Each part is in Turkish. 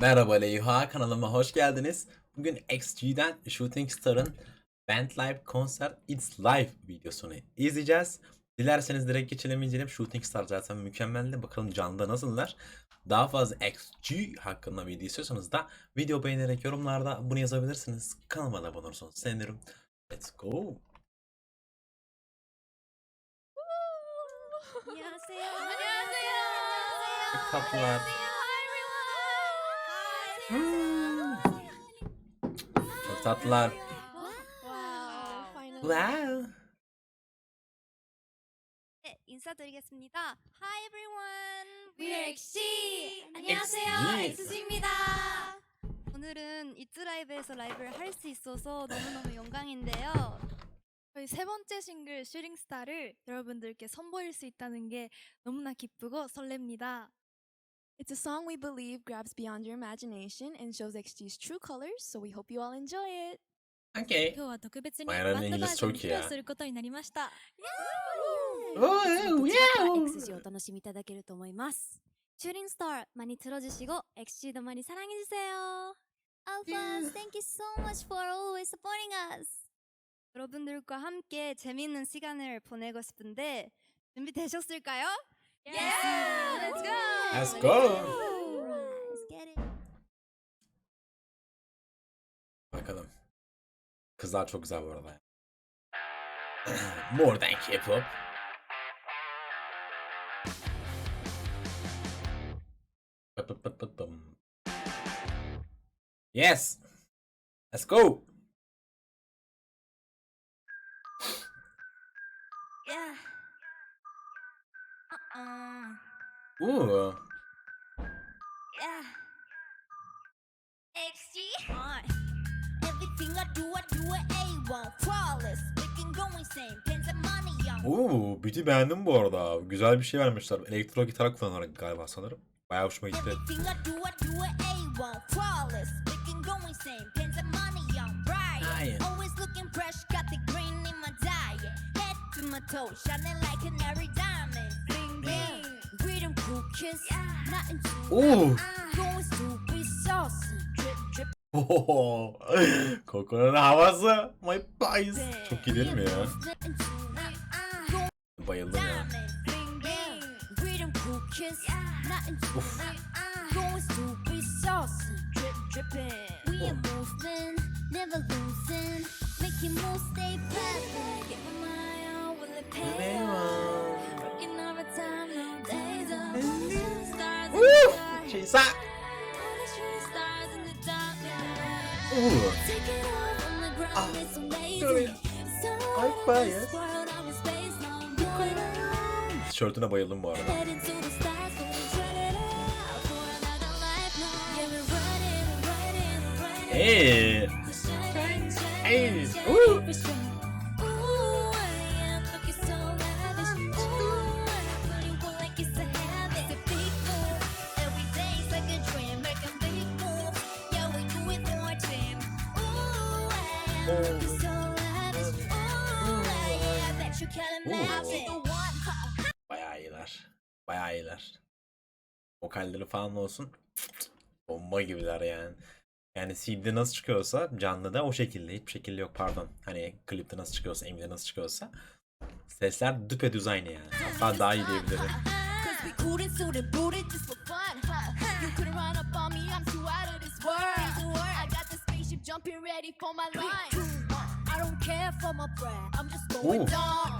Merhaba Leyha kanalıma hoş geldiniz. Bugün XG'den Shooting Star'ın Band Live Concert It's Live videosunu izleyeceğiz. Dilerseniz direkt geçelim inceleyelim. Shooting Star zaten mükemmeldi. Bakalım canlıda nasıllar. Daha fazla XG hakkında video istiyorsanız da video beğenerek yorumlarda bunu yazabilirsiniz. Kanalıma da abone olursanız sevinirim. Let's go. Tatlılar. Hmm. Çok tatlılar. 와우. 파이널. Wow. 네, 인사드리겠습니다. Hi everyone. We are XG. 안녕하세요. XG입니다. 오늘은 이츠 라이브에서 라이브를 할 수 있어서 너무너무 영광인데요. 저희 세 번째 싱글 슈링스타를 여러분들께 선보일 수 있다는 게 너무나 기쁘고 설렙니다. It's a song we believe grabs beyond your imagination and shows XG's true colors, so we hope you all enjoy it. Okay. 今日は特別にマバヤラのイギリスンドバージョンにチョキや披露することになりました。 Oh, yeah. XG をお楽しみいただけると思います。 슈링 스타 많이 들어주시고 엑시도 많이 사랑해주세요. Alphas, thank you so much for always supporting us. 여러분들과 함께 재미있는 시간을 보내고 싶은데 준비되셨을까요? Yeah! Let's go! Let's go. Let's get it. Bakalım. Kızlar çok güzel bu arada. More than K-pop. Yes. Let's go. Ooh. Yeah. XG. Everything I do, I do it A1. Flawless. Can go insane. Pins and money on. Oo, biti beğendim bu arada. Güzel bir şey vermişler. Elektro gitar kullanarak galiba sanırım. Bayağı hoşuma gitti. Everything I do, I do it A1. Flawless. Can go insane. Pins and money on. Riot. Always looking fresh. Got the green in my diet. Head to my toes. Shining like canary diamond. Bling, Oo. Kokonun havası. My pies. Çok iyi değil mi ya? Bayıldım ya. Bling. Freedom cool I'm going around. Tişörtüne bayıldım bu arada. Heading to the Bayağı iyiler. Bayağı iyiler. Vokalleri falan olsun. Bomba gibiler yani. Yani CD'de nasıl çıkıyorsa canlı da o şekilde. Hiçbir şekilde yok pardon. Hani klipte nasıl çıkıyorsa, MV'de nasıl çıkıyorsa. Sesler düpedüz aynı yani. Hatta daha iyi diyebilirim. Jumping ready for my line. I don't care for my breath, I'm just going Ooh. down.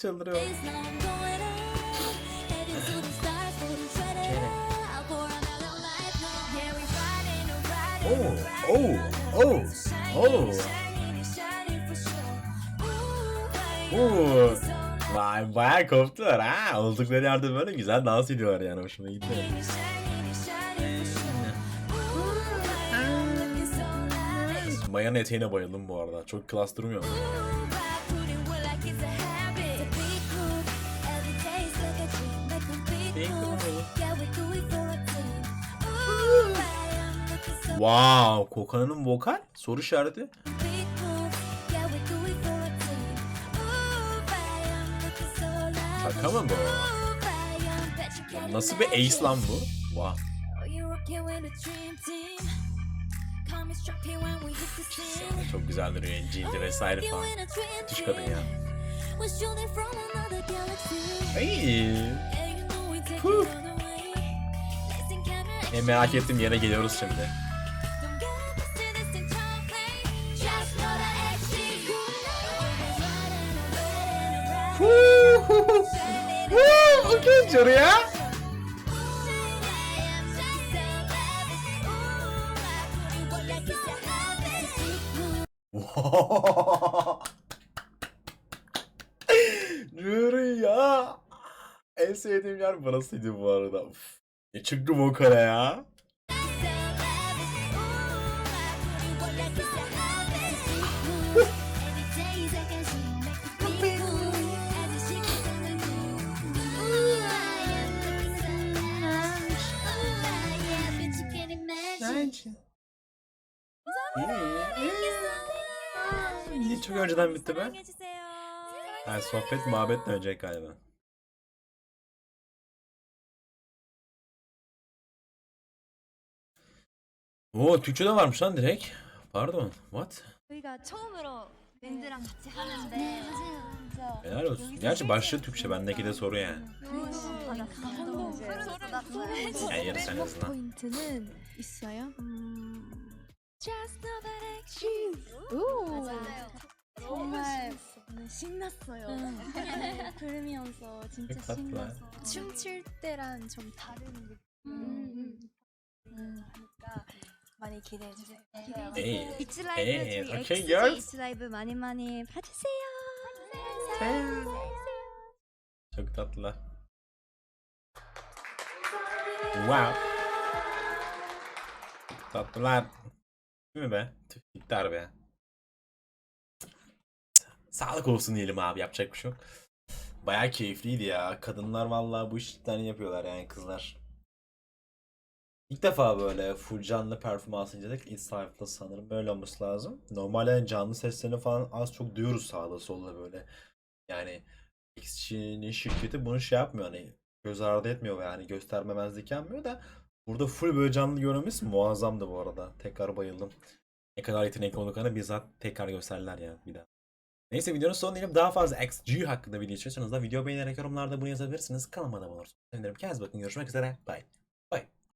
Çıldırıyorum. Oh, oh, oh, oh. Ooh, Oo. Vay bayağı koptular ha. Oldukları yerde böyle güzel dans ediyorlar yani hoşuma gitti. Maya'nın eteğine bayıldım bu arada. Çok klas durmuyor I am looking so lavish. Şaka mı bu? Nasıl bir ace lan bu? Wow. Çok güzel duruyor. Cildi vesaire falan. Müthiş kadın ya. Hey. E, merak ettiğim yere geliyoruz şimdi. Don't get used to this in chocolate. Just know that XG Okey Joru ya. Joru ya. En kadar parasıydı bu arada. Uf. Ne çıktı bu ya? Niye çok önceden bitti be? Yani sohbet muhabbetle önce galiba. Türkçe de varmış lan direkt. Pardon. What? 저희가 처음으로 밴드랑 같이 하는데 진짜 Helal olsun. Gerçi başlığı Türkçe bendeki de soru yani. Yani yarısı en azından. 포인트는 있어요? XG. 오, 정말 네, 신났어요. 들으면서 진짜 그 신나서. 춤출 때랑 좀 다른 느낌. 하니까 많이 기대해 주세요. Hey. 이츠 라이브 Hey, 저희 okay, XG girls. 이츠 라이브 많이 많이 봐주세요. Çok tatlılar. Wow. Tatlılar. Değil mi be? Tüh, Gitti be. Sağlık olsun diyelim abi yapacak bir şey yok. Baya keyifliydi ya. Kadınlar vallahi bu işlerini yapıyorlar yani kızlar. İlk defa böyle full canlı performans inceledik. Insaf'ta sanırım böyle olması lazım. Normalde canlı seslerini falan az çok duyuyoruz sağda solda böyle. Yani XG'nin şirketi bunu şey yapmıyor hani göz ardı etmiyor ve yani göstermemezlik yapmıyor da burada full böyle canlı görmemiz muazzamdı bu arada. Tekrar bayıldım. Ne kadar yetenekli olduklarını bizzat tekrar gösterdiler ya bir daha. Neyse videonun sonuna diyelim. Daha fazla XG hakkında video istiyorsanız da video beğenerek yorumlarda bunu yazabilirsiniz. Kanalıma abone olursunuz. Sevinirim. Kendinize bakın. Görüşmek üzere. Bye.